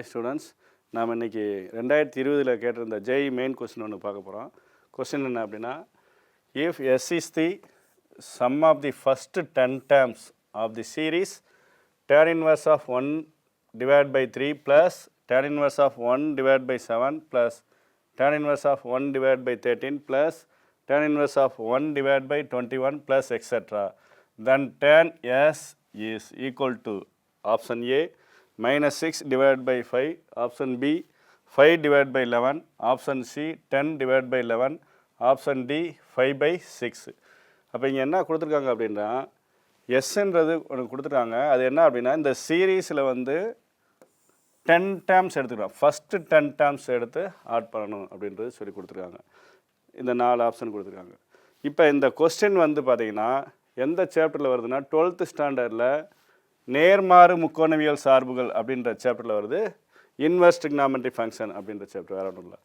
Hi students நாம் இன்றைக்கி ரெண்டாயிரத்தி இருபதில் கேட்டிருந்த ஜெய் மெயின் கொஸ்டின் ஒன்று பார்க்க போகிறோம் கொஸ்டின் என்ன அப்படின்னா if S is the sum of the first ten terms of the series tan inverse of one divide by three plus tan inverse of one divide by seven plus tan inverse of one divide by thirteen plus tan inverse of one divide by twenty one plus etcetera then tan S is equal to option A minus 6 divided by 5, option B 5 divided by 11, option C 10 divided by 11, option D 5 by 6. அப்போ இங்கே என்ன கொடுத்துருக்காங்க அப்படின்னா எஸ்ன்றது ஒன்று கொடுத்துருக்காங்க அது என்ன அப்படின்னா இந்த சீரீஸில் வந்து டென் டேர்ம்ஸ் எடுத்துக்கலாம் ஃபஸ்ட்டு டென் டேர்ம்ஸ் எடுத்து ஆட் பண்ணணும் அப்படின்றது சொல்லி கொடுத்துருக்காங்க. இந்த நாலு ஆப்ஷன் கொடுத்துருக்காங்க. இப்போ இந்த கொஸ்டின் வந்து பார்த்தீங்கன்னா எந்த சாப்டரில் வருதுன்னா டுவெல்த்து ஸ்டாண்டர்டில் நேர்மாறு முக்கோணவியல் சார்புகள் அப்படின்ற சாப்டரில் வருது. இன்வெர்ஸ் trigonometry ஃபங்க்ஷன் அப்படின்ற சாப்டர் வேறு ஒன்றும் இல்லை.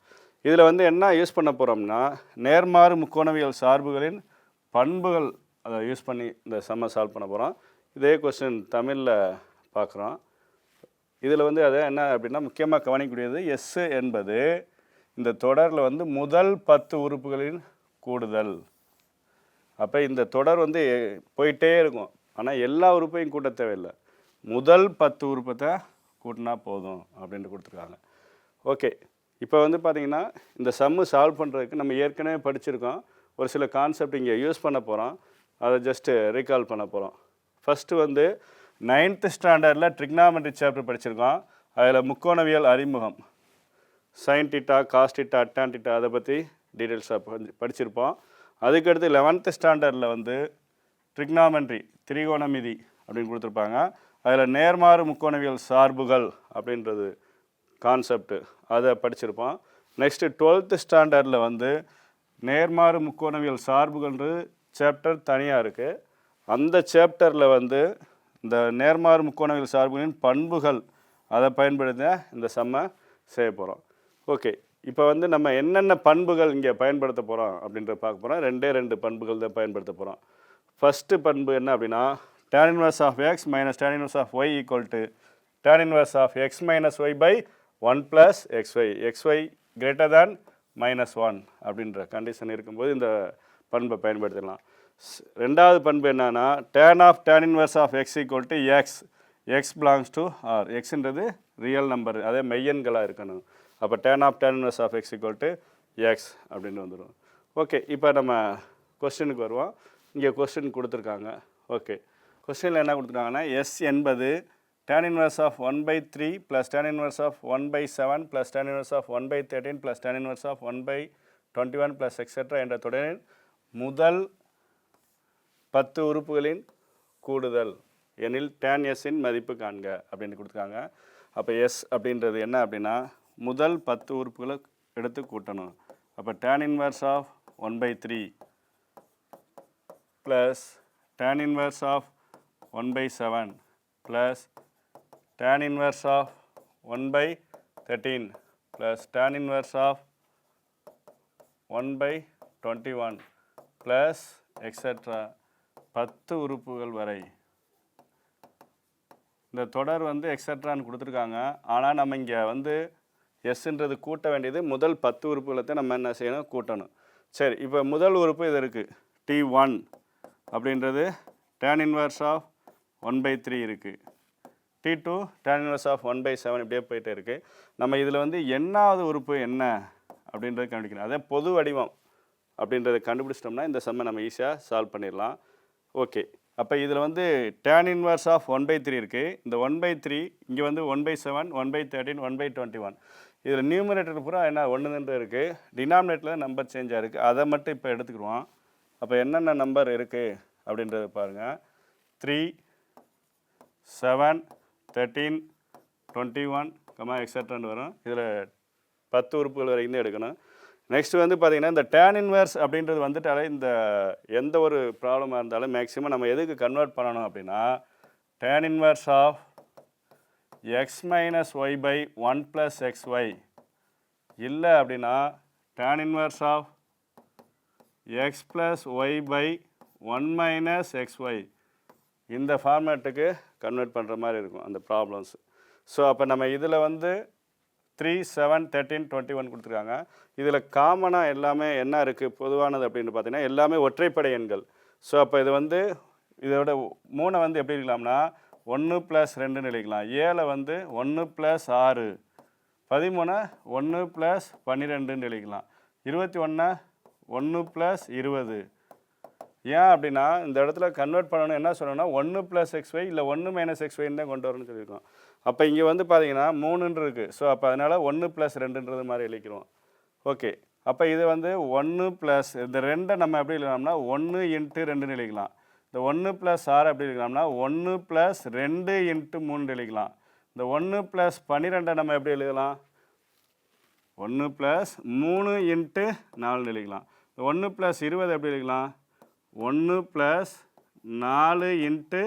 இதில் வந்து என்ன யூஸ் பண்ண போகிறோம்னா நேர்மாறு முக்கோணவியல் சார்புகளின் பண்புகள் அதை யூஸ் பண்ணி இந்த செம்ம சால்வ் பண்ண போகிறோம் இதே கொஸ்டின் தமிழில் பார்க்குறோம் இதில் வந்து அது என்ன அப்படின்னா முக்கியமாக கவனிக்கக்கூடியது எஸ் என்பது இந்த தொடரில் வந்து முதல் பத்து உறுப்புகளின் கூடுதல். அப்போ இந்த தொடர் வந்து போயிட்டே இருக்கும். ஆனால் எல்லா உறுப்பையும் கூட்ட தேவையில்லை. முதல் பத்து உறுப்பத்தை கூட்டினா போதும் அப்படின்ட்டு கொடுத்துருக்காங்க. ஓகே. இப்போ வந்து பார்த்தீங்கன்னா இந்த சம்மு சால்வ் பண்ணுறதுக்கு நம்ம ஏற்கனவே படிச்சிருக்கோம். ஒரு சில கான்செப்ட் இங்கே யூஸ் பண்ண போகிறோம் அதை ஜஸ்ட்டு ரீகால் பண்ண போகிறோம் ஃபஸ்ட்டு வந்து நைன்த்து ஸ்டாண்டர்டில் ட்ரிக்னாமெட்ரி சாப்டர் படிச்சிருக்கோம். அதில் முக்கோணவியல் அறிமுகம். சயின்டிட்டா காஸ்டிட்டா அட்டான்டிட்டா அதை பற்றி டீட்டெயில்ஸாக படிச்சிருப்போம். அதுக்கடுத்து லெவன்த்து ஸ்டாண்டர்டில் வந்து ட்ரிக்னாமெண்ட்ரி திரிகோணமிதி அப்படின்னு கொடுத்துருப்பாங்க. அதில் நேர்மாறு முக்கோணவியல் சார்புகள் அப்படின்றது கான்செப்ட் அதை படிச்சிருப்போம். நெக்ஸ்ட்டு டுவெல்த்து ஸ்டாண்டர்டில் வந்து நேர்மாறு முக்கோணவியல் சார்புகள்ன்றது சாப்டர் தனியாக இருக்குது அந்த சாப்டரில் வந்து இந்த நேர்மாறு முக்கோணவியல் சார்புகளின் பண்புகள் அதை பயன்படுத்த இந்த செம்ம செய்ய போகிறோம் ஓகே இப்போ வந்து நம்ம என்னென்ன பண்புகள் இங்கே பயன்படுத்த போகிறோம் அப்படின்றத பார்க்க போகிறோம் ரெண்டே ரெண்டு பண்புகள் தான் பயன்படுத்த போகிறோம் ஃபஸ்ட்டு பண்பு என்ன அப்படின்னா tan inverse of X minus tan inverse of Y equal to tan inverse of X minus Y by one plus X Y X Y greater than minus one அப்படின்ற கண்டிஷன் இருக்கும்போது இந்த பண்பை பயன்படுத்திடலாம். ஸ்- ரெண்டாவது பண்பு என்னன்னா tan of tan inverse of X equal to X X belongs to R எக்ஸ்ன்றது real number அதே மெய்யன்களாக இருக்கணும். அப்போ tan of tan inverse of X equal to X அப்படின்னு வந்துடும் ஓகே இப்போ நம்ம கொஸ்டினுக்கு வருவோம். இங்கே கொஸ்டின் கொடுத்துருக்காங்க. ஓகே கொஸ்டினில் என்ன கொடுத்துருக்காங்கன்னா எஸ் என்பது tan inverse of one by three plus tan inverse of one by seven plus tan inverse of one by thirteen plus tan inverse of one by twenty one plus etcetera என்ற தொடரின் முதல் பத்து உறுப்புகளின் கூடுதல். எனில் tan எஸ்ஸின் மதிப்பு காண்க அப்படின்னு கொடுத்துருக்காங்க. அப்போ எஸ் அப்படின்றது என்ன அப்படின்னா முதல் பத்து உறுப்புகளை எடுத்து கூட்டணும். அப்போ tan inverse of one by three plus tan inverse of one by seven plus tan inverse of one by thirteen plus tan inverse of one by twenty one plus etcetera பத்து உறுப்புகள் வரை. இந்த தொடர் வந்து எக்ஸட்ரான்னு கொடுத்துருக்காங்க. ஆனால் நம்ம இங்கே வந்து எஸ்ன்றது கூட்ட வேண்டியது முதல் பத்து உறுப்புகளை நம்ம என்ன செய்யணும்? கூட்டணும். சரி இப்போ முதல் உறுப்பு இது இருக்குது டி ஒன் அப்படின்றது tan inverse of one by three இருக்குது T two tan inverse of one by seven இப்படியே போயிட்டே இருக்குது நம்ம இதில் வந்து என்னாவது உறுப்பு என்ன அப்படின்றது கண்டுபிடிக்கணும். அதே பொது வடிவம் அப்படின்றத கண்டுபிடிச்சிட்டோம்னா இந்த செம்மை நம்ம ஈஸியாக சால்வ் பண்ணிடலாம். ஓகே அப்போ இதில் வந்து tan inverse of one by three இருக்குது இந்த ஒன் பை த்ரீ இங்கே வந்து one by seven one by thirteen one by twenty one இதில் நியூமரேட்டர் பூரா என்ன ஒன்று இருக்குது டினாமினேட்டரில் நம்பர் சேஞ்சாக இருக்குது அதை மட்டும் இப்போ எடுத்துக்கிடுவோம். அப்போ என்னென்ன நம்பர் இருக்குது அப்படின்றத பாருங்கள் three seven thirteen twenty one comma எக்ஸட்ரான்னு வரும். இதில் பத்து உறுப்புகள் வரைக்கும் தான் எடுக்கணும். நெக்ஸ்ட் வந்து பார்த்திங்கன்னா இந்த டேன் இன்வர்ஸ் அப்படின்றது வந்துட்டாலே இந்த எந்த ஒரு ப்ராப்ளமாக இருந்தாலும் மேக்ஸிமம் நம்ம எதுக்கு கன்வெர்ட் பண்ணணும் அப்படின்னா tan inverse of X minus Y by one plus X Y இல்லை அப்படின்னா tan inverse of X plus Y by one minus X Y இந்த ஃபார்மேட்டுக்கு கன்வெர்ட் பண்ணுற மாதிரி இருக்கும் அந்த ப்ராப்ளம்ஸ் ஸோ அப்போ நம்ம இதில் வந்து three seven thirteen twenty one கொடுத்துருக்காங்க. இதில் காமனாக எல்லாமே என்ன இருக்குது பொதுவானது அப்படின்னு பார்த்தீங்கன்னா எல்லாமே ஒற்றைப்படை எண்கள். ஸோ அப்போ இது வந்து இதோட மூணை வந்து எப்படி இருக்கலாம்னா ஒன்று ப்ளஸ் ரெண்டுன்னு எழுதிக்கலாம். ஏழை வந்து ஒன்று ப்ளஸ் ஆறு. பதிமூணு ஒன்று ப்ளஸ் பன்னிரெண்டுன்னு எழுதிக்கலாம். இருபத்தி ஒன்று ஒன்று ப்ளஸ் இருபது. ஏன் அப்படின்னா இந்த இடத்துல கன்வெர்ட் பண்ணணும் என்ன சொல்லணும்னா ஒன்று ப்ளஸ் எக்ஸ் ஒய் இல்லை ஒன்று மைனஸ் எக்ஸ் ஒய்ன்னு தான் கொண்டு வரணும்னு சொல்லியிருக்கோம். அப்போ இங்கே வந்து பார்த்தீங்கன்னா மூணுன்னு இருக்குது ஸோ அப்போ அதனால் ஒன்று ப்ளஸ் ரெண்டுன்றது மாதிரி எழுதிக்கிறோம். ஓகே அப்போ இது வந்து ஒன்று ப்ளஸ் இந்த ரெண்டை நம்ம எப்படி எழுதலாம்னா ஒன்று இன்ட்டு ரெண்டுன்னு எழுதிக்கலாம். இந்த ஒன்று ப்ளஸ் ஆறு எப்படி எழுதிக்கலாம்னா ஒன்று ப்ளஸ் ரெண்டு இன்ட்டு மூணு எழுதிக்கலாம். இந்த ஒன்று ப்ளஸ் பன்னிரெண்டை நம்ம எப்படி எழுதலாம்? ஒன்று ப்ளஸ் மூணு இன்ட்டு நாலு எழுதிக்கலாம். இந்த ஒன்று ப்ளஸ் இருபது எப்படி எழுதிக்கலாம் ஒன்று ப்ளஸ் நாலு இன்ட்டு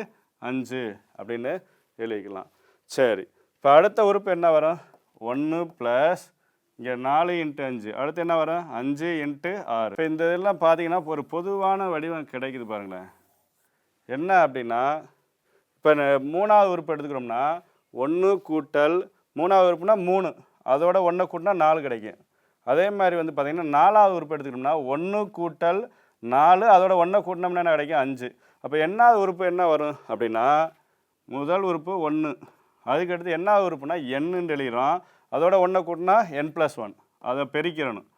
அஞ்சு அப்படின்னு எழுதிக்கலாம். சரி. இப்போ அடுத்த உறுப்பு என்ன வரும்? ஒன்று ப்ளஸ் இங்கே நாலு இன்ட்டு அஞ்சு. அடுத்து என்ன வரும்? அஞ்சு இன்ட்டு ஆறு. இப்போ இந்த இதெல்லாம் பார்த்தீங்கன்னா ஒரு பொதுவான வடிவம் கிடைக்குது பாருங்களேன். என்ன அப்படின்னா இப்போ மூணாவது உறுப்பு எடுத்துக்கிறோம்னா ஒன்று கூட்டல் மூணாவது உறுப்புனா மூணு. அதோட ஒன்றை கூட்டினா நாலு கிடைக்கும். அதே மாதிரி வந்து பார்த்திங்கன்னா நாலாவது உறுப்பு எடுத்துக்கிட்டோம்னா ஒன்று கூட்டல் நாலு அதோட ஒன்றை கூட்டினோம்னா என்ன கிடைக்கும்? அஞ்சு. அப்போ என்னாவது உறுப்பு என்ன வரும் அப்படின்னா முதல் உறுப்பு ஒன்று அதுக்கடுத்து என்னாவது உறுப்புனா எண்ணுன்னு எழுதுகிறோம் அதோட ஒன்றை கூட்டினா என் ப்ளஸ் ஒன் அதை பெருக்கிறணும்.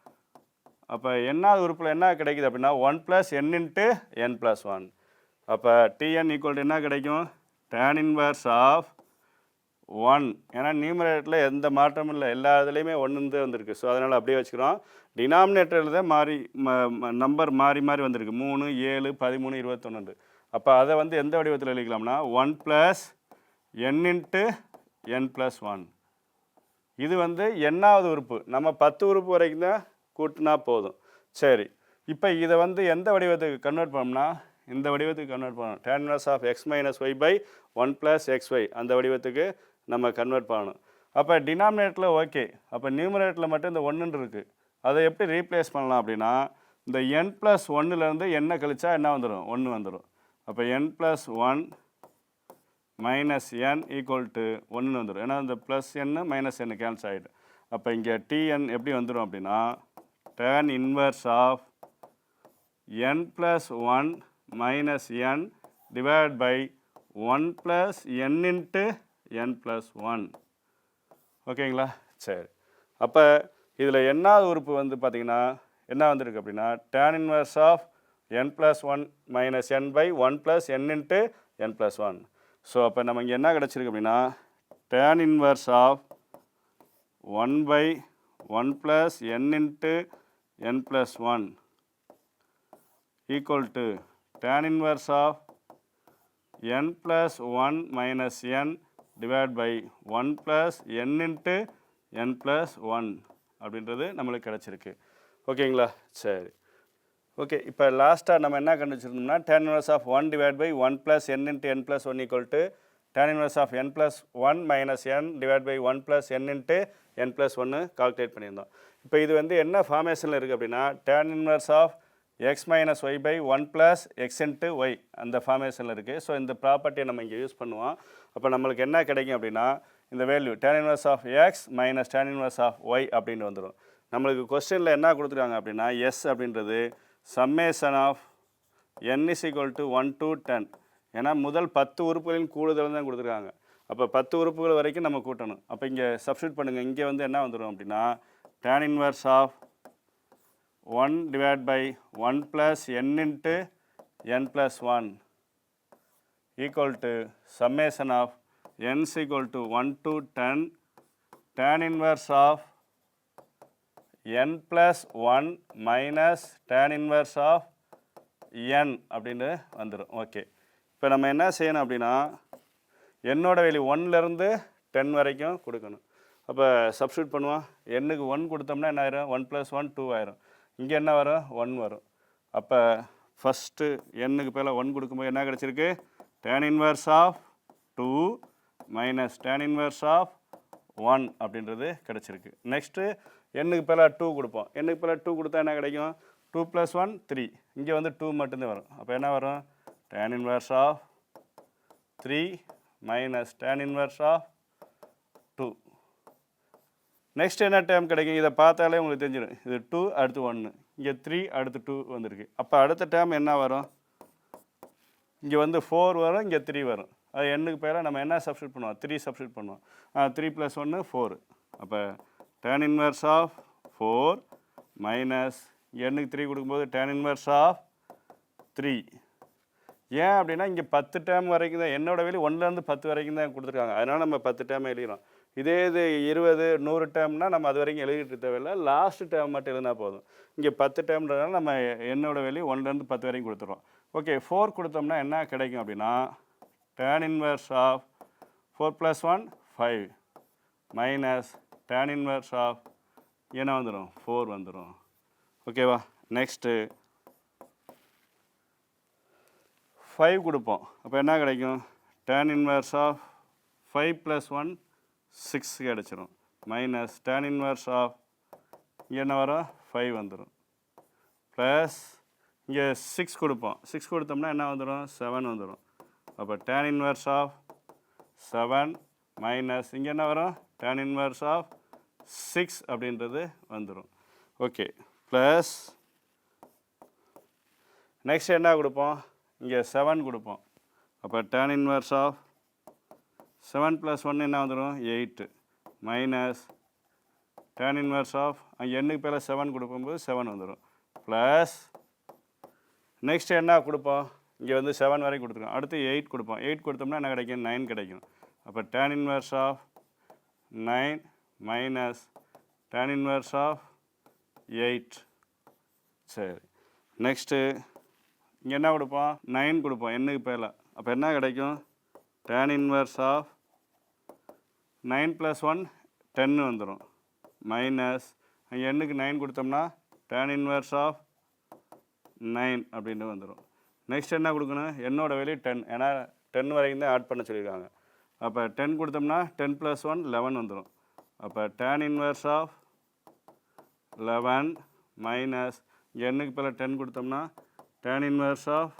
அப்போ என்னாவது உறுப்பில் என்ன கிடைக்குது அப்படின்னா one plus N into N plus one அப்போ டிஎன் ஈக்குவல் என்ன கிடைக்கும்? Tan inverse of one. ஏன்னா நியூமரேட்டரில் எந்த மாற்றமும் இல்லை. எல்லா இதுலேயுமே ஒன்று வந்திருக்கு. ஸோ அதனால் அப்படியே வச்சுக்கிறோம். டினாமினேட்டரில் தான் மாறி நம்பர் மாறி மாறி வந்திருக்கு. மூணு ஏழு பதிமூணு இருபத்தொன்று அப்போ அதை வந்து எந்த வடிவத்தில் எழுதிக்கலாம்னா one plus N into N plus one இது வந்து எண்ணாவது உறுப்பு. நம்ம பத்து உறுப்பு வரைக்கும் தான் கூட்டினா போதும். சரி. இப்போ இதை வந்து எந்த வடிவத்துக்கு கன்வெர்ட் பண்ணோம்னா இந்த வடிவத்துக்கு கன்வெர்ட் பண்ணணும் tan of X minus Y by one plus X Y அந்த வடிவத்துக்கு நம்ம கன்வெர்ட் பண்ணணும். அப்போ டினாமினேட்டில் ஓகே அப்போ நியூமரேட்டில் மட்டும் இந்த ஒன்றுன்னு இருக்குது அதை எப்படி ரீப்ளேஸ் பண்ணலாம் அப்படின்னா இந்த என் ப்ளஸ் ஒன்றுலேருந்து என்ன கழிச்சா என்ன வந்துடும் ஒன்று வந்துடும் அப்போ N plus one minus N equal to ஒன்று வந்துடும் ஏன்னா இந்த plus N minus N cancel ஆகிடும் அப்போ இங்கே டிஎன் எப்படி வந்துடும் அப்படின்னா tan inverse of N plus one minus N divide by one plus N into N plus one ஓகேங்களா சரி. அப்போ இதில் என்னாவது உறுப்பு வந்து பார்த்திங்கன்னா என்ன வந்திருக்கு அப்படின்னா tan inverse of N plus one minus N by one plus N into N plus one so அப்போ நம்ம இங்கே என்ன கிடச்சிருக்கு அப்படின்னா tan inverse of one by one plus N into N plus one equal to tan inverse of N plus one minus N divide by one plus N into N plus one அப்படின்றது நம்மளுக்கு கிடச்சிருக்கு. ஓகேங்களா சரி. Okay இப்போ லாஸ்ட்டாக நம்ம என்ன கண்டுச்சிருந்தோம்னா tan inverse of one divide by one plus N into N plus one equal to tan inverse of N plus one minus N divide by one plus N into N plus ஒன்று calculate பண்ணியிருந்தோம். இப்போ இது வந்து என்ன ஃபார்மேஷனில் இருக்குது அப்படின்னா tan inverse of X minus Y by one plus X into Y அந்த ஃபார்மேஷனில் இருக்குது ஸோ இந்த ப்ராப்பர்ட்டியை நம்ம இங்கே யூஸ் பண்ணுவோம். அப்போ நம்மளுக்கு என்ன கிடைக்கும் அப்படின்னா இந்த value tan inverse of X minus tan inverse of Y அப்படின்னு வந்துடும் நம்மளுக்கு கொஸ்டினில் என்ன கொடுத்துருக்காங்க அப்படின்னா எஸ் அப்படின்றது summation of N is equal to one to ten ஏன்னா முதல் பத்து உறுப்புகளின் கூடுதல் தான் கொடுத்துருக்காங்க. அப்போ பத்து உறுப்புகள் வரைக்கும் நம்ம கூட்டணும். அப்போ இங்கே சப்ஸ்டியூட் பண்ணுங்கள் இங்கே வந்து என்ன வந்துடும் அப்படின்னா tan inverse of one divide by one plus N into N plus one equal to summation of N's equal to one to ten tan inverse of N plus one minus tan inverse of N அப்படின்னு வந்துடும் okay இப்போ நம்ம என்ன செய்யணும் அப்படின்னா என்னோட வெளி ஒன்லேருந்து டென் வரைக்கும் கொடுக்கணும். அப்போ சப்ஸ்டியூட் பண்ணுவோம். என்னுக்கு ஒன் கொடுத்தோம்னா என்ன ஆயிரும்? ஒன் ப்ளஸ் ஒன் டூ ஆயிரும். இங்கே என்ன வரும்? ஒன் வரும். அப்போ ஃபஸ்ட்டு எண்ணுக்கு பேரில் ஒன் கொடுக்கும்போது என்ன கிடச்சிருக்கு? Tan inverse of two minus tan inverse of one அப்படின்றது கிடச்சிருக்கு. நெக்ஸ்ட்டு எண்ணுக்கு பேரில் டூ கொடுப்போம். எண்ணுக்கு பேரில் டூ கொடுத்தா என்ன கிடைக்கும்? டூ ப்ளஸ் ஒன் த்ரீ இங்கே வந்து டூ மட்டும்தான் வரும். அப்போ என்ன வரும்? Tan inverse of three minus tan inverse of two next என்ன டைம் கிடைக்கும்? இதை பார்த்தாலே உங்களுக்கு தெரிஞ்சிடும். இது டூ அடுத்து ஒன்று இங்கே த்ரீ அடுத்து டூ வந்திருக்கு. அப்போ அடுத்த டைம் என்ன வரும்? இங்கே வந்து ஃபோர் வரும் இங்கே த்ரீ வரும். அது எண்ணுக்கு பேராக நம்ம என்ன சப்ஸ்டியூட் பண்ணுவோம்? த்ரீ சப்ஸ்டியூட் பண்ணுவோம். த்ரீ ப்ளஸ் ஒன்று ஃபோர் அப்போ tan inverse of four minus எண்ணுக்கு த்ரீ கொடுக்கும்போது டேன் இன்வர்ஸ் ஆஃப் த்ரீ ஏன் அப்படின்னா இங்கே பத்து டேம் வரைக்கும் தான் என்னோட வெளியே ஒன்றுலேருந்து பத்து வரைக்கும் தான் கொடுத்துருக்காங்க. அதனால் நம்ம பத்து டைம் எழுதிடும் இதே இது இருபது நூறு டேர்ம்னா நம்ம அது வரைக்கும் எழுதிட்டு தேவையில்லை. லாஸ்ட் டேர்ம் மட்டும் எழுதினா போதும். இங்கே பத்து டேர்ம்ன்றதுனால நம்ம என்னோட வெளியே ஒன்றுலேருந்து பத்து வரைக்கும் கொடுத்துருவோம் ஓகே ஃபோர் கொடுத்தோம்னா என்ன கிடைக்கும் அப்படின்னா tan inverse of four plus one five minus tan inverse of என்ன வந்துடும் ஃபோர் வந்துடும் ஓகேவா நெக்ஸ்ட்டு ஃபைவ் கொடுப்போம். அப்போ என்ன கிடைக்கும்? Tan inverse of five plus one six கிடச்சிரும் மைனஸ் டேன் இன்வர்ஸ் ஆஃப் என்ன வரும்? ஃபைவ் வந்துடும் ப்ளஸ் இங்கே சிக்ஸ் கொடுப்போம். சிக்ஸ் கொடுத்தோம்னா என்ன வந்துடும் செவன் வந்துடும் அப்போ tan inverse of seven minus இங்கே என்ன வரும்? டேன் இன்வர்ஸ் ஆஃப் சிக்ஸ் அப்படின்றது வந்துடும் ஓகே ப்ளஸ் நெக்ஸ்ட் என்ன கொடுப்போம்? இங்கே செவன் கொடுப்போம். அப்போ tan inverse of seven plus ஒன்று என்ன வந்துடும் eight minus tan inverse of அங்கே எண்ணுக்கு பேர செவன் கொடுக்கும்போது செவன் வந்துடும் ப்ளஸ் நெக்ஸ்ட் என்ன கொடுப்போம்? இங்கே வந்து செவன் வரைக்கும் கொடுத்துருக்கோம். அடுத்து எயிட் கொடுப்போம். எயிட் கொடுத்தோம்னா என்ன கிடைக்கும்? நைன் கிடைக்கும். அப்போ tan inverse of nine minus tan inverse of eight சரி. நெக்ஸ்ட்டு இங்கே என்ன கொடுப்போம்? நைன் கொடுப்போம். எண்ணுக்கு பேரில் அப்போ என்ன கிடைக்கும்? Tan inverse of nine plus one டென்னு வந்துடும் மைனஸ் அங்கே எண்ணுக்கு நைன் கொடுத்தோம்னா டேன் இன்வர்ஸ் ஆஃப் நைன் அப்படின்னு வந்துடும் நெக்ஸ்ட் என்ன கொடுக்கணும்? என்னோட வெளியே டென் ஏன்னா டென் வரைக்கும் தான் ஆட் பண்ண சொல்லியிருக்காங்க. அப்போ டென் கொடுத்தோம்னா டென் ப்ளஸ் ஒன் லெவன் வந்துடும் அப்போ tan inverse of eleven minus எண்ணுக்கு பிறகு டென் கொடுத்தோம்னா டேன் இன்வர்ஸ் ஆஃப்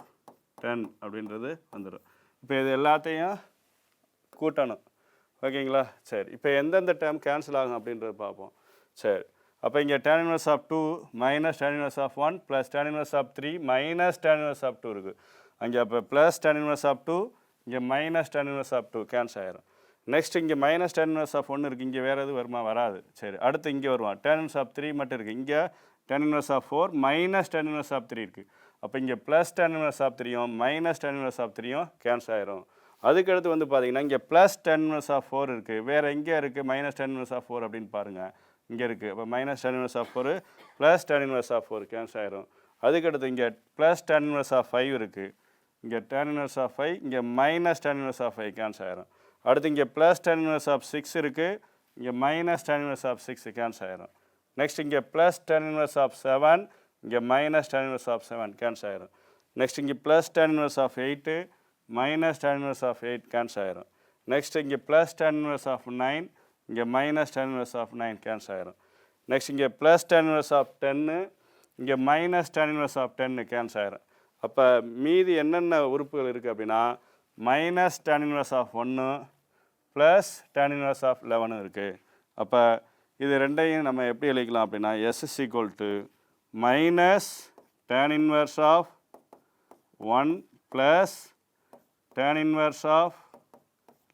டென் அப்படின்றது வந்துடும் இப்போ இது எல்லாத்தையும் கூட்டணும் ஓகேங்களா சரி இப்போ எந்தெந்த டேர்ம் கேன்சல் ஆகும் அப்படின்றத பார்ப்போம் சரி அப்போ இங்கே tan inverse of two minus tan inverse of one plus tan inverse of three minus tan inverse of two இருக்குது அங்கே அப்போ plus tan inverse of two இங்கே minus tan inverse of two cancel ஆயிரும் நெக்ஸ்ட் இங்கே minus tan inverse of ஒன்று இருக்குது இங்கே வேறு எதுவும் வருமா வராது சரி அடுத்து இங்கே வருவான் டேன் இன்வர்ஸ் ஆஃப் த்ரீ மட்டும் இருக்குது இங்கே tan inverse of four minus tan inverse of three இருக்குது அப்போ இங்கே ப்ளஸ் tan இன்வர்ஸ் ஆஃப் தெரியும் மைனஸ் tan இன்வர்ஸ் ஆஃப் தெரியும் கேன்சல் ஆயிரும் அதுக்கடுத்து வந்து பார்த்தீங்கன்னா இங்கே plus tan inverse of four இருக்குது வேறு எங்கே இருக்குது minus tan inverse of four அப்படின்னு பாருங்கள் இங்கே இருக்குது அப்போ minus tan inverse of four plus tan inverse of four cancel ஆயிரும் அதுக்கடுத்து இங்கே plus tan inverse of five இருக்குது இங்கே டென் இன்வர்ஸ் ஆஃப் ஃபைவ் இங்கே minus tan inverse of five cancel ஆயிரும் அடுத்து இங்கே plus tan inverse of six இருக்குது இங்கே minus tan inverse of six cancel ஆயிரும் நெக்ஸ்ட் இங்கே plus tan inverse of seven இங்கே minus tan inverse of seven cancel ஆயிரும். நெக்ஸ்ட் இங்கே plus tan inverse of eight minus tan inverse of eight cancel ஆயிரும். Next இங்கே plus tan inverse of nine இங்கே minus tan inverse of nine cancel ஆயிரும். Next இங்கே plus tan inverse of ten இங்கே minus tan inverse of ten cancel ஆயிரும். அப்போ மீதி என்னென்ன உறுப்புகள் இருக்குது அப்படின்னா மைனஸ் டென் இன்வர்ஸ் ஆஃப் ஒன்று ப்ளஸ் டென் இன்வர்ஸ் ஆஃப் லெவனும் இருக்குது அப்போ இது ரெண்டையும் நம்ம எப்படி எழுதிக்கலாம் அப்படின்னா s is equal to minus tan inverse of one plus tan inverse of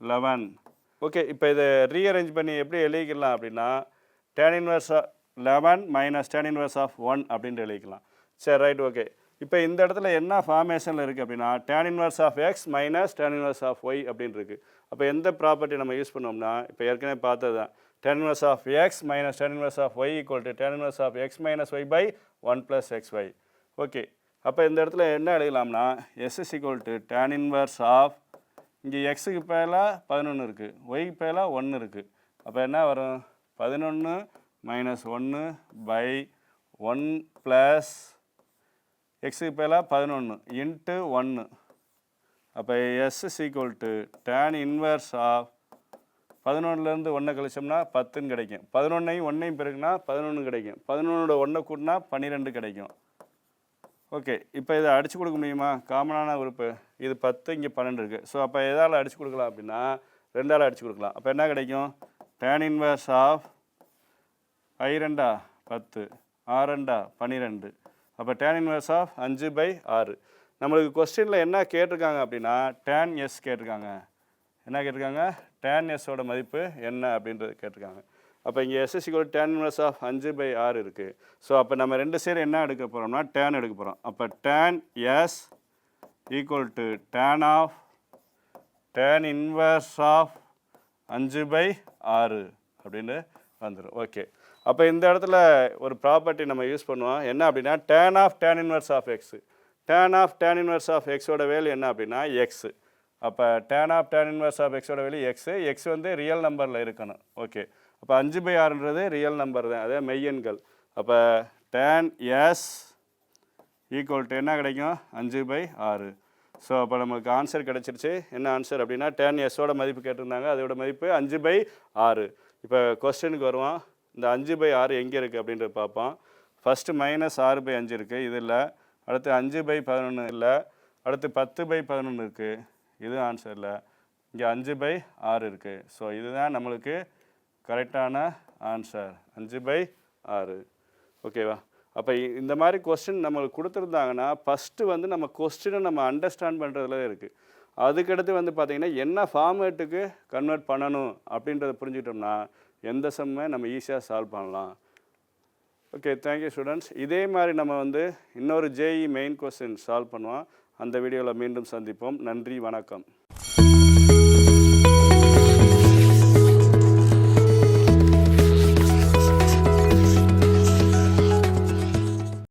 eleven okay இப்போ இதை ரீஅரேஞ்ச் பண்ணி எப்படி எழுதிக்கலாம் அப்படின்னா tan inverse eleven minus tan inverse of one அப்படின்ட்டு எழுதிக்கலாம். சரி ரைட் ஓகே இப்போ இந்த இடத்துல என்ன ஃபார்மேஷனில் இருக்குது அப்படின்னா tan inverse of x minus tan inverse of y அப்படின்னு இருக்குது அப்போ எந்த ப்ராப்பர்ட்டி நம்ம யூஸ் பண்ணோம்னா இப்போ ஏற்கனவே பார்த்தது தான் tan inverse of x minus tan inverse of y equal to tan inverse of x minus y by one plus x y okay அப்போ இந்த இடத்துல என்ன எழுதலாம்னா s is equal to tan inverse of இங்கே எக்ஸுக்கு பேலாக பதினொன்று இருக்குது ஒய்க்கு பேலாக ஒன்று இருக்குது அப்போ என்ன வரும்? பதினொன்று மைனஸ் ஒன்று பை ஒன் ப்ளஸ் எக்ஸுக்கு பேலாக பதினொன்று இன்ட்டு ஒன்று அப்போ s is to tan inverse of பதினொன்றுலேருந்து ஒன்றை கழிச்சோம்னா பத்துன்னு கிடைக்கும். பதினொன்னையும் ஒன்றையும் பெருக்குனா பதினொன்று கிடைக்கும். பதினொன்னோட ஒன்றை கூட்டினா பன்னிரெண்டு கிடைக்கும். ஓகே இப்போ இதை அடிச்சு கொடுக்க முடியுமா? காமனான உறுப்பு. இது பத்து இங்கே பன்னெண்டு இருக்குது ஸோ அப்போ எதால் அடிச்சு கொடுக்கலாம் அப்படின்னா ரெண்டால் அடிச்சு கொடுக்கலாம். அப்போ என்ன கிடைக்கும்? டேன் இன்வர்ஸ் ஆஃப் ஐ ரெண்டா? பத்து. ஆறு ரெண்டா? பன்னிரெண்டு. அப்போ டேன் இன்வர்ஸ் ஆஃப் அஞ்சு பை ஆறு. நம்மளுக்கு கொஸ்டினில் என்ன கேட்டிருக்காங்க அப்படின்னா டேன் எஸ் கேட்டிருக்காங்க. என்ன கேட்டிருக்காங்க? டேன் எஸ்ஸோட மதிப்பு என்ன அப்படின்றது கேட்டிருக்காங்க. அப்போ இங்கே s equal tan inverse of அஞ்சு பை ஆறு இருக்குது ஸோ அப்போ நம்ம ரெண்டு சைடு என்ன எடுக்க போகிறோம்னா டேன் எடுக்க போகிறோம் அப்போ tan s equal to tan of tan inverse of அஞ்சு பை ஆறு அப்படின்னு வந்துடும் ஓகே அப்போ இந்த இடத்துல ஒரு ப்ராப்பர்ட்டி நம்ம யூஸ் பண்ணுவோம். என்ன அப்படின்னா tan of tan inverse of x tan of tan inverse of எக்ஸோட வேல்யூ என்ன அப்படின்னா எக்ஸு அப்போ tan of tan inverse of எக்ஸோட வேல்யூ எக்ஸு எக்ஸ் வந்து ரியல் நம்பரில் இருக்கணும். ஓகே அப்போ அஞ்சு பை ஆறுன்றது ரியல் நம்பர் தான். அதே மெய்யெண்கள். அப்போ டேன் எஸ் ஈக்குவல் டு என்ன கிடைக்கும்? அஞ்சு பை ஆறு. ஸோ அப்போ நமக்கு ஆன்சர் கிடச்சிருச்சு. என்ன ஆன்சர் அப்படின்னா டேன் எஸ்ஸோட மதிப்பு கேட்டிருந்தாங்க. அதோட மதிப்பு அஞ்சு பை ஆறு. இப்போ கொஸ்டினுக்கு வருவோம். இந்த அஞ்சு பை ஆறு எங்கே இருக்குது அப்படின்றத பார்ப்போம். ஃபஸ்ட்டு மைனஸ் ஆறு பை அஞ்சு இருக்குது இது இல்லை. அடுத்து அஞ்சு பை பதினொன்று இல்லை. அடுத்து பத்து பை பதினொன்று இருக்குது இது ஆன்சர் இல்லை. இங்கே அஞ்சு பை ஆறு இருக்குது ஸோ இதுதான் நம்மளுக்கு கரெக்டான ஆன்சர் அஞ்சு பை ஆறு. ஓகேவா அப்போ இந்த மாதிரி கொஸ்டின் நம்மளுக்கு கொடுத்துருந்தாங்கன்னா ஃபஸ்ட்டு வந்து நம்ம கொஸ்டினை நம்ம அண்டர்ஸ்டாண்ட் பண்ணுறதுல இருக்குது அதுக்கடுத்து வந்து பார்த்திங்கன்னா என்ன ஃபார்மேட்டுக்கு கன்வெர்ட் பண்ணணும் அப்படின்றத புரிஞ்சுக்கிட்டோம்னா எந்த செம்மை நம்ம ஈஸியாக சால்வ் பண்ணலாம். ஓகே தேங்க்யூ ஸ்டூடெண்ட்ஸ் இதே மாதிரி நம்ம வந்து இன்னொரு ஜேஇ மெயின் கொஸ்டின் சால்வ் பண்ணுவோம். அந்த வீடியோவில் மீண்டும் சந்திப்போம். நன்றி வணக்கம்.